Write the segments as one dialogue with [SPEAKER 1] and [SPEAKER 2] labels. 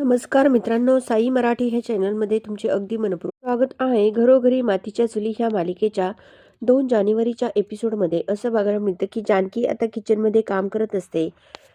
[SPEAKER 1] नमस्कार मित्रांनो साई मराठी ह्या चॅनलमध्ये तुमचे अगदी मनपूर्वक स्वागत आहे. घरोघरी मातीच्या चुली ह्या मालिकेच्या दोन जानेवारीच्या एपिसोडमध्ये. असं बघायला मिळतं की जानकी आता किचनमध्ये काम करत असते.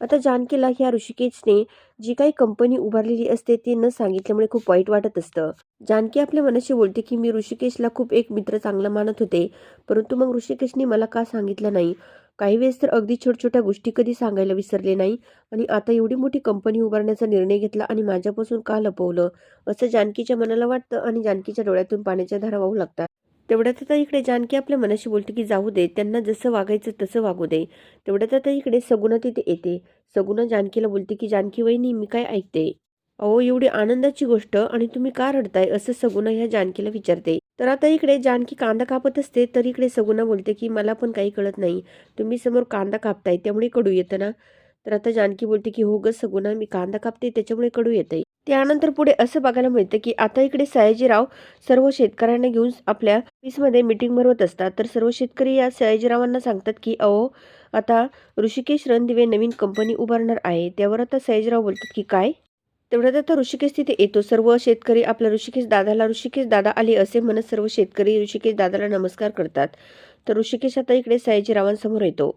[SPEAKER 1] आता जानकीला ह्या ऋषिकेशने जी काही कंपनी उभारलेली असते ती न सांगितल्यामुळे खूप वाईट वाटत असतं. जानकी आपल्या मनाशी बोलते की मी ऋषिकेशला खूप एक मित्र चांगला मानत होते परंतु मग ऋषिकेशने मला का सांगितलं नाही? काही वेळेस तर अगदी छोट्या छोट्या गोष्टी कधी सांगायला विसरले नाही. आणि आता एवढी मोठी कंपनी उभारण्याचा निर्णय घेतला आणि माझ्यापासून का लपवलं? असं जानकीच्या मनाला वाटतं आणि जानकीच्या डोळ्यातून पाण्याच्या धारा वाहू लागतात. तेवढ्यात आता इकडे जानकी आपल्या मनाशी बोलते की जाऊ दे त्यांना जसं वागायचं तसं वागू दे. तेवढ्यात आता इकडे सगुणा तिथे येते. सगुणा जानकीला बोलते की जानकी वहिनी मी काय ऐकते? अहो एवढी आनंदाची गोष्ट आणि तुम्ही का रडताय? असं सगुणा ह्या जानकीला विचारते. तर आता इकडे जानकी कांदा कापत असते तर इकडे सगुना बोलते की मला पण काही कळत नाही. तुम्ही समोर कांदा कापताय त्यामुळे कडू येतं ना? तर आता जानकी बोलते की हो ग सगुना मी कांदा कापते त्याच्यामुळे कडू येतंय. त्यानंतर पुढे असं बघायला मिळतं की आता इकडे सयाजीराव सर्व शेतकऱ्यांना घेऊन आपल्या ऑफिसमध्ये मीटिंग भरवत असतात. तर सर्व शेतकरी या सयाजीरावांना सांगतात की अहो आता ऋषिकेश रणदिवे नवीन कंपनी उभारणार आहे. त्यावर आता सयाजीराव बोलतात की काय? तेवढ्यात आता ऋषिकेश तिथे येतो. सर्व शेतकरी आपल्या ऋषिकेश दादाला ऋषिकेश दादा आले असे म्हणत सर्व शेतकरी ऋषिकेश दादाला नमस्कार करतात. तर ऋषिकेश आता इकडे सयाजीरावांसमोर येतो.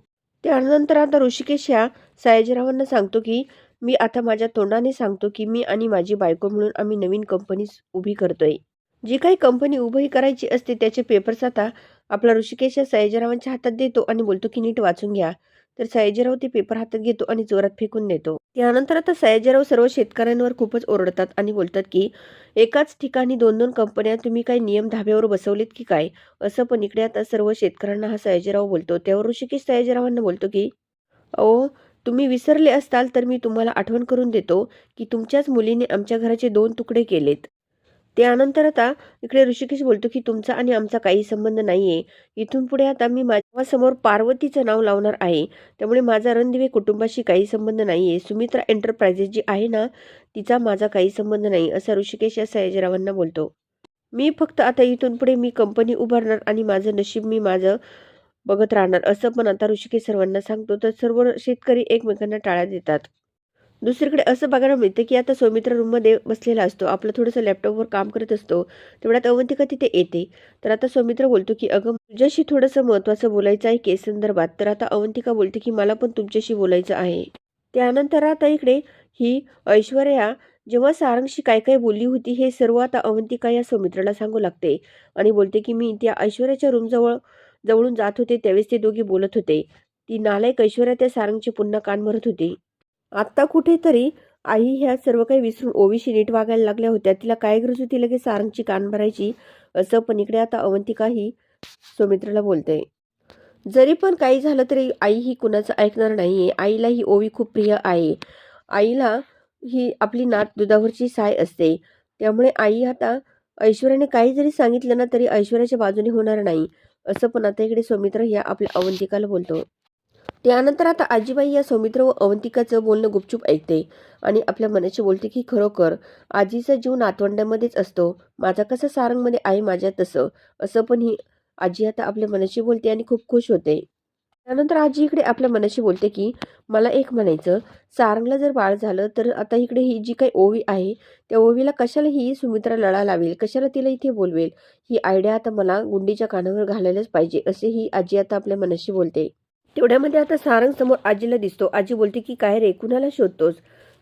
[SPEAKER 1] त्यानंतर आता ऋषिकेश या सयाजीरावांना सांगतो की मी आता माझ्या तोंडाने सांगतो की मी आणि माझी बायको म्हणून आम्ही नवीन कंपनी उभी करतोय. जी काही कंपनी उभी करायची असते त्याचे पेपर्स आता आपला ऋषिकेश या सयाजीरावांच्या हातात देतो आणि बोलतो की नीट वाचून घ्या. तर सयाजीराव ते पेपर हातात घेतो आणि जोरात फेकून देतो. त्यानंतर आता सयाजीराव सर्व शेतकऱ्यांवर खूपच ओरडतात आणि बोलतात की एकाच ठिकाणी दोन दोन कंपन्या तुम्ही काही नियम धाब्यावर बसवलेत की काय? असं पण इकडे आता सर्व शेतकऱ्यांना हा सयाजीराव बोलतो. त्यावर ऋषिकेश सयाजीरावांना बोलतो की अहो तुम्ही विसरले असताल तर मी तुम्हाला आठवण करून देतो की तुमच्याच मुलीने आमच्या घराचे दोन तुकडे केलेत. त्यानंतर आता इकडे ऋषिकेश बोलतो की तुमचा आणि आमचा काही संबंध नाहीये. इथून पुढे आता मी माझ्यासमोर पार्वतीचं नाव लावणार आहे. त्यामुळे माझा रणदिवे कुटुंबाशी काही संबंध नाहीये. सुमित्रा एंटरप्राइजेस जी आहे ना तिचा माझा काही संबंध नाही असा ऋषिकेश या सयाजीरावांना बोलतो. मी फक्त आता इथून पुढे मी कंपनी उभारणार आणि माझं नशीब मी माझं बघत राहणार असं पण आता ऋषिकेश सर्वांना सांगतो. तर सर्व शेतकरी एकमेकांना टाळ्या देतात. दुसरीकडे असं बघायला मिळतं की आता सौमित्र रूममध्ये बसलेला असतो. आपलं थोडंसं लॅपटॉपवर काम करत असतो. तेवढ्यात अवंतिका तिथे येते. तर आता सौमित्र बोलतो की अगं तुझ्याशी थोडंसं महत्त्वाचं बोलायचं आहे केस संदर्भात. तर आता अवंतिका बोलते की मला पण तुमच्याशी बोलायचं आहे. त्यानंतर आता इकडे ही ऐश्वर्या जेव्हा सारंगशी काय काय बोलली होती हे सर्व आता अवंतिका या सौमित्राला सांगू लागते. आणि बोलते की मी त्या ऐश्वर्याच्या रूमजवळ जवळून जात होते. त्यावेळेस ते दोघे बोलत होते. ती नालायक ऐश्वर्या त्या सारंगची पुन्हा कान भरत होती. आत्ता कुठेतरी आई ह्या सर्व काही विसरून ओवीशी नीट वागायला लागल्या होत्या. तिला काय गरज होती? लगेच सारंगची कान भरायची. असं पण इकडे आता अवंतिका ही सौमित्राला बोलते. जरी पण काही झालं तरी आई ही कुणाचं ऐकणार नाहीये. आईला ही ओवी खूप प्रिय आहे. आईला ही आपली नात दुधावरची साय असते. त्यामुळे आई आता ऐश्वर्याने काही जरी सांगितलं ना तरी ऐश्वर्याच्या बाजूने होणार नाही. असं पण आता इकडे सौमित्र ह्या आपल्या अवंतिकाला बोलतो. त्यानंतर आता आजीबाई या सौमित्र व अवंतिकाचं बोलणं गुपचूप ऐकते आणि आपल्या मनाशी बोलते की खरोखर आजीचा जीव नातवंडामध्येच असतो. माझा कसं सारंगमध्ये आहे माझ्या तसं. असं पण ही आजी आता आपल्या मनाशी बोलते आणि खूप खुश होते. त्यानंतर आजी इकडे आपल्या मनाशी बोलते की मला एक म्हणायचं. सारंगला जर बाळ झालं तर आता इकडे ही जी काही ओवी आहे त्या ओवीला कशाला ही सुमित्रा लढा लावेल? कशाला तिला इथे बोलवेल? ही आयडिया आता मला गुंडीच्या कानावर घालायलाच पाहिजे असे ही आजी आता आपल्या मनाशी बोलते. तेवढ्यामध्ये आता सारंग समोर आजीला दिसतो. आजी बोलते की काय रे कुणाला शोधतोस?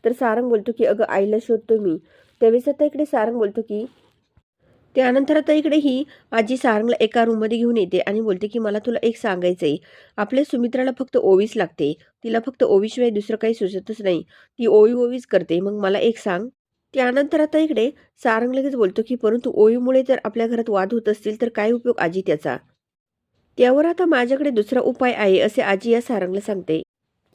[SPEAKER 1] तर सारंग बोलतो की अगं आईला शोधतो मी. त्यावेळेस आता इकडे सारंग बोलतो की त्यानंतर आता इकडे ही आजी सारंगला एका रूममध्ये घेऊन येते आणि बोलते की मला तुला एक सांगायचं आहे आपल्या सुमित्राला फक्त ओवीच लागते. तिला फक्त ओवीशिवाय दुसरं काही सुचतच नाही. ती ओवी ओवीच करते. मग मला एक सांग. त्यानंतर आता इकडे सारंग लगेच बोलतो की परंतु ओवीमुळे जर आपल्या घरात वाद होत असतील तर काय उपयोग आजी त्याचा? त्यावर आता माझ्याकडे दुसरा उपाय आहे असे आजी या सारंगला सांगते.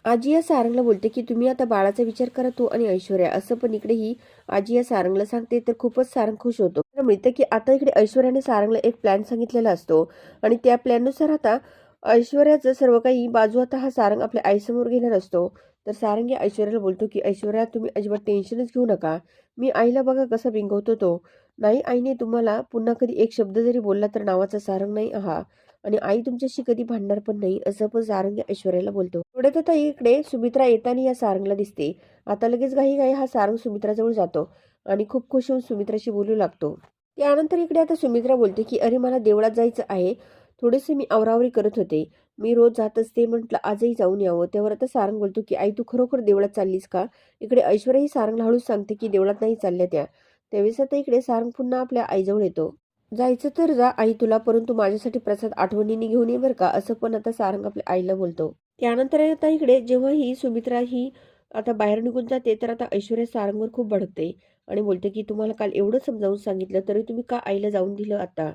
[SPEAKER 1] आजी या सारंगला बोलते की तुम्ही आता बाळाचा विचार करा तो आणि ऐश्वर्या. असं पण इकडे ही आजी या सारंगला सांगते तर खूपच सारंग खुश होतो. तर मिळतं की आता इकडे ऐश्वर्याने सारंगला एक प्लॅन सांगितलेला असतो. आणि त्या प्लॅननुसार आता ऐश्वर्याचं सर्व काही बाजू आता हा सारंग आपल्या आईसमोर घेणार असतो. तर सारंग या ऐश्वर्याला बोलतो की ऐश्वर्या तुम्ही अजिबात टेन्शनच घेऊ नका. मी आईला बघा कसा बिंगवतो तो. नाही आईने तुम्हाला पुन्हा कधी एक शब्द जरी बोलला तर नावाचा सारंग नाही आहा. आणि आई तुमच्याशी कधी भांडणार पण नाही असं पण सारंग ऐश्वर्याला बोलतो. थोड्यात आता इकडे सुमित्रा येताना या सारंगला दिसते. आता लगेच घाई घाई हा सारंग सुमित्राजवळ जातो आणि खूप खुश होऊन सुमित्राशी बोलू लागतो. त्यानंतर इकडे आता सुमित्रा बोलते की अरे मला देवळात जायचं आहे. थोडेसे मी आवरावरी करत होते. मी रोज जात असते. म्हटलं आजही जाऊन यावं. त्यावर आता सारंग बोलतो की आई तू खरोखर देवळात चाललीस का? इकडे ऐश्वर्याही सारंगला हळूच सांगते की देवळात नाही चालल्या त्या. त्यावेळेस आता इकडे सारंग पुन्हा आपल्या आईजवळ येतो. जायचं तर जा आई तुला परंतु माझ्यासाठी प्रसाद आठवणीने घेऊन ये बरं का असं पण आता सारंग आपल्या आईला बोलतो. त्यानंतर आता इकडे जेव्हा ही सुमित्रा ही आता बाहेर निघून जाते तर आता ऐश्वर्या सारंगवर खूप भडकते आणि बोलते की तुम्हाला काल एवढं समजावून सांगितलं तरी तुम्ही का आईला जाऊन दिलं आता?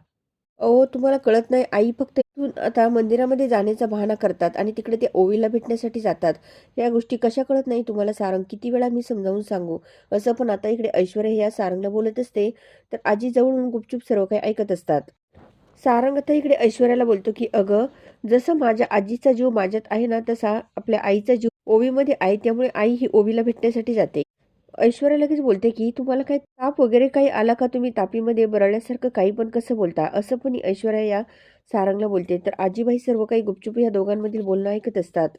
[SPEAKER 1] अहो तुम्हाला कळत नाही आई फक्त इथून आता मंदिरामध्ये जाण्याचा बहाणा करतात आणि तिकडे ते ओवीला भेटण्यासाठी जातात. या गोष्टी कशा कळत नाही तुम्हाला सारंग? किती वेळा मी समजावून सांगू? असं पण आता इकडे ऐश्वर्या या सारंगला बोलत असते तर आजी जवळून गुपचूप सर्व काही ऐकत असतात. सारंग आता इकडे ऐश्वर्याला बोलतो की अगं जसं माझ्या आजीचा जीव माझ्यात आहे ना तसा आपल्या आईचा जीव ओवीमध्ये आहे त्यामुळे आई ही ओवीला भेटण्यासाठी जाते. ऐश्वर्या लगेच बोलते की तुम्हाला काही ताप वगैरे काही आला का? तुम्ही तापीमध्ये बरळल्यासारखं काही पण कसं बोलता? असं पण ऐश्वर्या या सारंगला बोलते. तर आजीबाई सर्व काही गुपचूप या दोघांमधील बोलणं ऐकत असतात.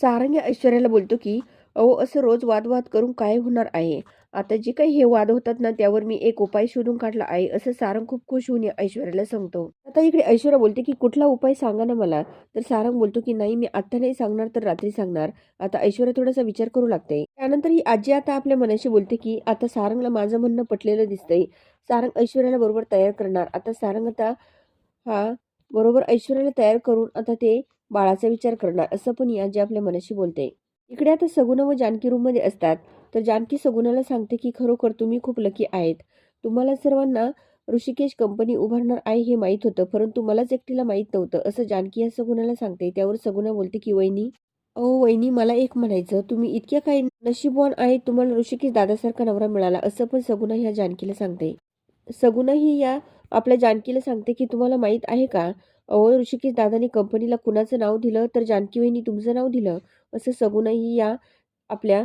[SPEAKER 1] सारंग या ऐश्वर्याला बोलतो की अहो असं रोज वादवाद करून काय होणार आहे? आता जे काही हे वाद होतात ना त्यावर मी एक उपाय शोधून काढला आहे असं सारंग खूप खुश होऊन ऐश्वर्याला सांगतो. आता इकडे ऐश्वर्या बोलते की कुठला उपाय सांगा ना मला. तर सारंग बोलतो की नाही मी आता नाही सांगणार तर रात्री सांगणार. आता ऐश्वर्या थोडासा विचार करू लागते. त्यानंतर ही आजी आता आपल्या मनाशी बोलते की आता सारंगला माझं म्हणणं पटलेलं दिसतंय. सारंग ऐश्वर्याला बरोबर तयार करणार. आता सारंग आता हा बरोबर ऐश्वर्याला तयार करून आता ते बाळाचा विचार करणार. असं पण ही आजी आपल्या मनाशी बोलते. इकडे आता सगुणा व जानकी रूममध्ये असतात. तर जानकी सगुणाला सांगते की खरोखर तुम्ही खूप लकी आहेत. तुम्हाला सर्वांना ऋषिकेश कंपनी उभारणार आहे हे माहीत होतं परंतु मलाच एकटीला माहीत नव्हतं असं जानकी या सगुणाला सांगते. त्यावर सगुणा बोलते की वहिनी अहो वहिनी मला एक म्हणायचं. तुम्ही इतक्या काही नशीबवान आहेत तुम्हाला ऋषिकेश दादासारखा नवरा मिळाला असं पण सगुणा ह्या जानकीला सांगते. सगुणा ही या आपल्या जानकीला सांगते की तुम्हाला माहीत आहे का? अहो ऋषिकेश दादाने कंपनीला कुणाचं नाव दिलं? तर जानकी वहिनी तुमचं नाव दिलं? असं सगुणा या आपल्या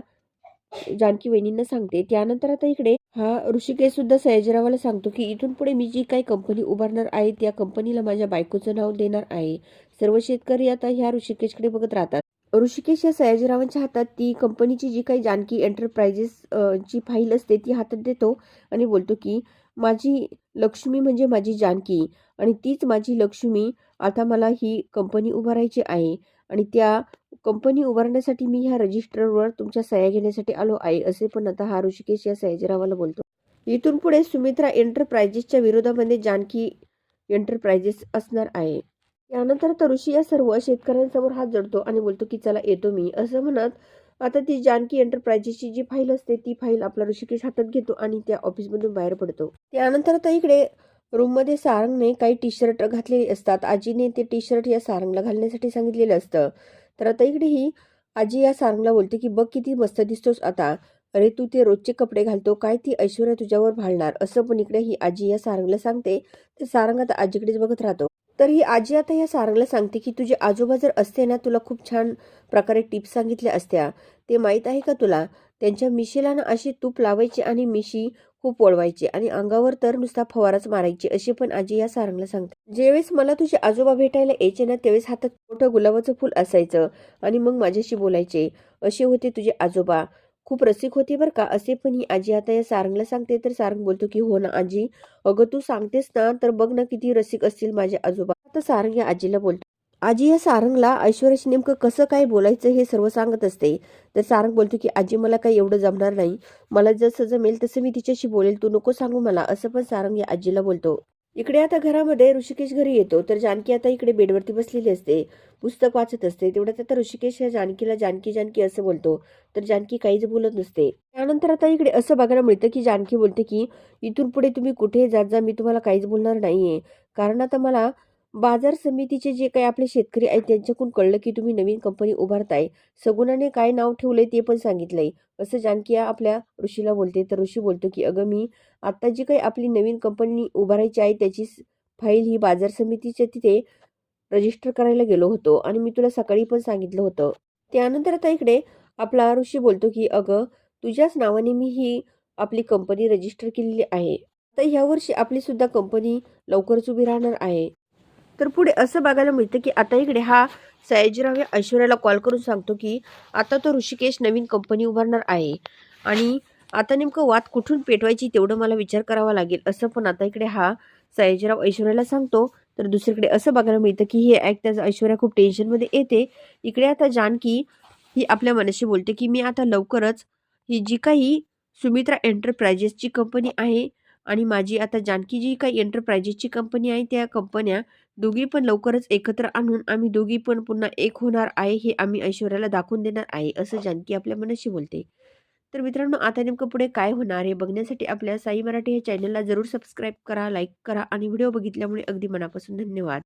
[SPEAKER 1] जानकी वहिनींना सांगते. त्यानंतर आता इकडे हा ऋषिकेश सुद्धा सयाजीरावाला सांगतो की इथून पुढे मी जी काही कंपनी उभारणार आहे त्या कंपनीला माझ्या बायकोचं नाव देणार आहे. सर्व शेतकरी आता ह्या ऋषिकेशकडे बघत राहतात. ऋषिकेश या सयाजीरावांच्या हातात ती कंपनीची जी काही जानकी एंटरप्राइजेस ची फाईल असते ती हातात देतो आणि बोलतो की माझी लक्ष्मी म्हणजे माझी जानकी. आणि तीच माझी लक्ष्मी. आता मला ही कंपनी उभारायची आहे. आणि त्या कंपनी उभारण्यासाठी मी ह्या रजिस्टरवर तुमच्या सह्या घेण्यासाठी आलो आहे असे पण आता हा ऋषिकेश या सयाजीरावाला बोलतो. इथून पुढे सुमित्रा एंटरप्राइजेसच्या विरोधामध्ये जानकी एंटरप्राइजेस असणार आहे. त्यानंतर तर ऋषी या सर्व शेतकऱ्यांसमोर हात जोडतो आणि बोलतो की चला येतो मी. असं म्हणत आता ती जानकी एंटरप्राइजेसची जी फाईल असते ती फाईल आपला ऋषिकेश हातात घेतो आणि त्या ऑफिसमधून बाहेर पडतो. त्यानंतर आता इकडे रूममध्ये सारंगने काही टी शर्ट घातलेली असतात. आजीने ते टी शर्ट या सारंगला घालण्यासाठी सांगितलेलं असतं. तर आता इकडे ही आजी या सारंगला बोलते की बघ किती मस्त दिसतोस आता. अरे तू ते रोजचे कपडे घालतो. काय ती ऐश्वर्या तुझ्यावर भाळणार असं पण इकडे ही आजी या सारंगला सांगते. तर सारंग आता आजीकडेच बघत राहतो. तर ही आजी आता या सारंगला सांगते की तुझे आजोबा जर असते ना तुला खूप छान प्रकारे टिप्स सांगितल्या असत्या. ते माहीत आहे का तुला? त्यांच्या मिशीला ना अशी तूप लावायची आणि मिशी खूप वळवायची आणि अंगावर तर नुसता फवाराच मारायची अशी पण आजी या सारंगला सांगते. ज्यावेळेस मला तुझे आजोबा भेटायला यायचे ना त्यावेळेस हातात मोठं गुलाबाचं फुल असायचं आणि मग माझ्याशी बोलायचे. असे होते तुझे आजोबा. खूप रसिक होते बरं का असे पण ही आजी आता या सारंगला सांगते. तर सारंग बोलतो की हो ना आजी. अगं तू सांगतेस ना तर बघ ना किती रसिक असतील माझे आजोबा. आता सारंग या आजीला बोलतो. आजी या सारंगला ऐश्वर्याशी नेमकं कसं काय बोलायचं हे सर्व सांगत असते. तर सारंग बोलतो की आजी मला काही एवढं जमणार नाही. मला जसं जमेल तसं मी तिच्याशी बोलेल. तू नको सांगू मला. असं पण सारंग या आजीला बोलतो. इकडे आता घरामध्ये ऋषिकेश घरी येतो. तर जानकी आता इकडे बेडवरती बसलेली असते. पुस्तक वाचत असते. तेवढ्यात आता ऋषिकेश या जानकीला जानकी जानकी असं बोलतो. तर जानकी काहीच बोलत नसते. त्यानंतर आता इकडे असं बघायला मिळतं की जानकी बोलते की इथून पुढे तुम्ही कुठे जात जा. मी तुम्हाला काहीच बोलणार नाहीये. कारण आता मला बाजार समितीचे जे काही आपले शेतकरी आहेत त्यांच्याकडून कळलं की तुम्ही नवीन कंपनी उभारताय. सगुणाने काय नाव ठेवलंय ते पण सांगितलंय. असं जानकी आपल्या ऋषीला बोलते. तर ऋषी बोलतो की अगं मी आता जी काही आपली नवीन कंपनी उभारायची आहे त्याची फाईल ही बाजार समितीच्या तिथे रजिस्टर करायला गेलो होतो आणि मी तुला सकाळी पण सांगितलं होतं. त्यानंतर आता इकडे आपला ऋषी बोलतो की अगं तुझ्याच नावाने मी ही आपली कंपनी रजिस्टर केलेली आहे. तर ह्या वर्षी आपली सुद्धा कंपनी लवकरच उभी राहणार आहे. तर पुढे असं बघायला मिळतं की आता इकडे हा सयाजीराव या ऐश्वर्याला कॉल करून सांगतो की आता तो ऋषिकेश नवीन कंपनी उभारणार आहे. आणि आता नेमकं वाद कुठून पेटवायची तेवढं मला विचार करावा लागेल असं पण आता इकडे हा सयाजीराव ऐश्वर्याला सांगतो. तर दुसरीकडे असं बघायला मिळतं की हे ऐकताच ऐश्वर्या खूप टेन्शनमध्ये येते. इकडे आता जानकी ही आपल्या मनाशी बोलते की मी आता लवकरच ही जी काही सुमित्रा एंटरप्राइजेसची कंपनी आहे आणि माझी आता जानकी जी काही एंटरप्राइजेसची कंपनी आहे त्या कंपन्या दोघी पण लवकरच एकत्र आणून आम्ही दोघी पण पुन्हा एक होणार आहे हे आम्ही ऐश्वर्याला दाखवून देणार आहे असं जानकी आपल्या मनाशी बोलते. तर मित्रांनो आता नेमकं पुढे काय होणार हे बघण्यासाठी आपल्या साई मराठी या चॅनलला जरूर सबस्क्राईब करा लाईक करा आणि व्हिडिओ बघितल्यामुळे अगदी मनापासून धन्यवाद.